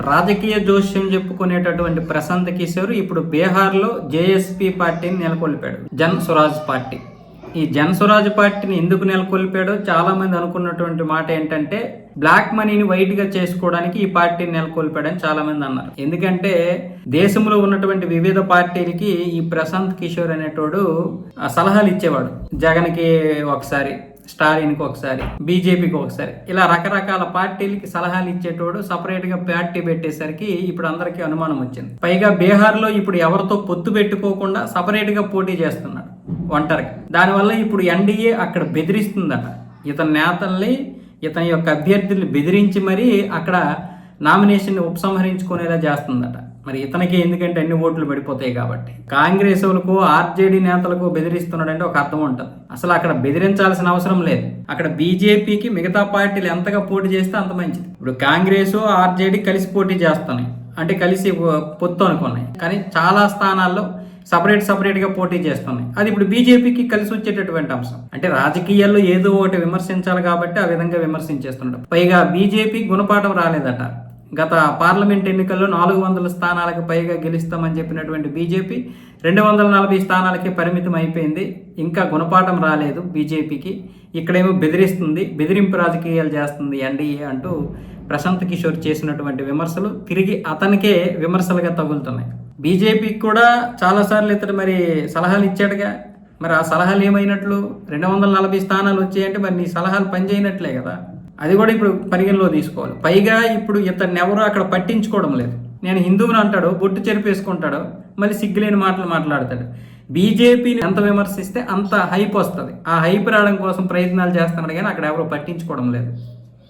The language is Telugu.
రాజకీయ జోస్యం చెప్పుకునేటటువంటి ప్రశాంత్ కిషోర్ ఇప్పుడు బీహార్లో జేఎస్పీ పార్టీని నెలకొల్పాడు జన్ స్వరాజ్ పార్టీ. ఈ జన్ స్వరాజ్ పార్టీని ఎందుకు నెలకొల్పాడో చాలామంది అనుకున్నటువంటి మాట ఏంటంటే బ్లాక్ మనీని వైట్గా చేసుకోవడానికి ఈ పార్టీని నెలకొల్పాడని చాలామంది అన్నారు. ఎందుకంటే దేశంలో ఉన్నటువంటి వివిధ పార్టీలకి ఈ ప్రశాంత్ కిషోర్ అనేటోడు ఆ సలహాలు ఇచ్చేవాడు. జగన్కి ఒకసారి స్టాలిన్కి ఒకసారి బీజేపీకి ఒకసారి. ఇలా రకరకాల పార్టీలకి సలహాలు ఇచ్చేటోడు సపరేట్గా పార్టీ పెట్టేసరికి ఇప్పుడు అందరికీ అనుమానం వచ్చింది. పైగా బీహార్లో ఇప్పుడు ఎవరితో పొత్తు పెట్టుకోకుండా సపరేట్గా పోటీ చేస్తున్నాడు ఒంటరిగా దానివల్ల ఇప్పుడు ఎన్డీఏ అక్కడ బెదిరిస్తుందట. ఇతని నేతల్ని ఇతని యొక్క అభ్యర్థుల్ని బెదిరించి మరీ అక్కడ నామినేషన్ ఉపసంహరించుకునేలా చేస్తుందట. మరి ఇతనికి ఎందుకంటే అన్ని ఓట్లు పడిపోతాయి కాబట్టి. కాంగ్రెస్ వాళ్ళకు ఆర్జేడీ నేతలకు బెదిరిస్తున్నాడంటే ఒక అర్థం ఉంటుంది. అసలు అక్కడ బెదిరించాల్సిన అవసరం లేదు. అక్కడ బీజేపీకి మిగతా పార్టీలు ఎంతగా పోటీ చేస్తే అంత మంచిది. ఇప్పుడు కాంగ్రెస్ ఆర్జేడీ కలిసి పోటీ చేస్తున్నాయి. అంటే కలిసి పొత్తు అనుకున్నాయి. కానీ చాలా స్థానాల్లో సపరేట్ సపరేట్గా పోటీ చేస్తున్నాయి. అది ఇప్పుడు బీజేపీకి కలిసి వచ్చేటటువంటి అంశం. అంటే రాజకీయాల్లో ఏదో ఒకటి విమర్శించాలి కాబట్టి ఆ విధంగా విమర్శించేస్తున్నాడు. పైగా బీజేపీ గుణపాఠం రాలేదట. గత పార్లమెంట్ ఎన్నికల్లో నాలుగు వందల స్థానాలకు పైగా గెలుస్తామని చెప్పినటువంటి బీజేపీ రెండు వందల నలభై స్థానాలకి పరిమితం అయిపోయింది. ఇంకా గుణపాఠం రాలేదు బీజేపీకి. ఇక్కడేమో బెదిరిస్తుంది బెదిరింపు రాజకీయాలు చేస్తుంది ఎన్డీఏ అంటూ ప్రశాంత్ కిషోర్ చేసినటువంటి విమర్శలు తిరిగి అతనికే విమర్శలుగా తగులుతున్నాయి. బీజేపీకి కూడా చాలాసార్లు ఇతడు మరి సలహాలు ఇచ్చాడుగా. మరి ఆ సలహాలు ఏమైనట్లు? రెండు వందల నలభై స్థానాలు వచ్చాయంటే మరి నీ సలహాలు పనిచేయనట్లే కదా. అది కూడా ఇప్పుడు పరిగణలో తీసుకోవాలి. పైగా ఇప్పుడు ఇతన్ని ఎవరు అక్కడ పట్టించుకోవడం లేదు. నేను హిందువుని అంటాడు బొట్టు చెరిపేసుకుంటాడు మళ్ళీ సిగ్గులేని మాటలు మాట్లాడతాడు. బీజేపీని ఎంత విమర్శిస్తే అంత హైప్ వస్తుంది. ఆ హైప్ రావడం కోసం ప్రయత్నాలు చేస్తున్నాడు కానీ అక్కడ ఎవరు పట్టించుకోవడం లేదు.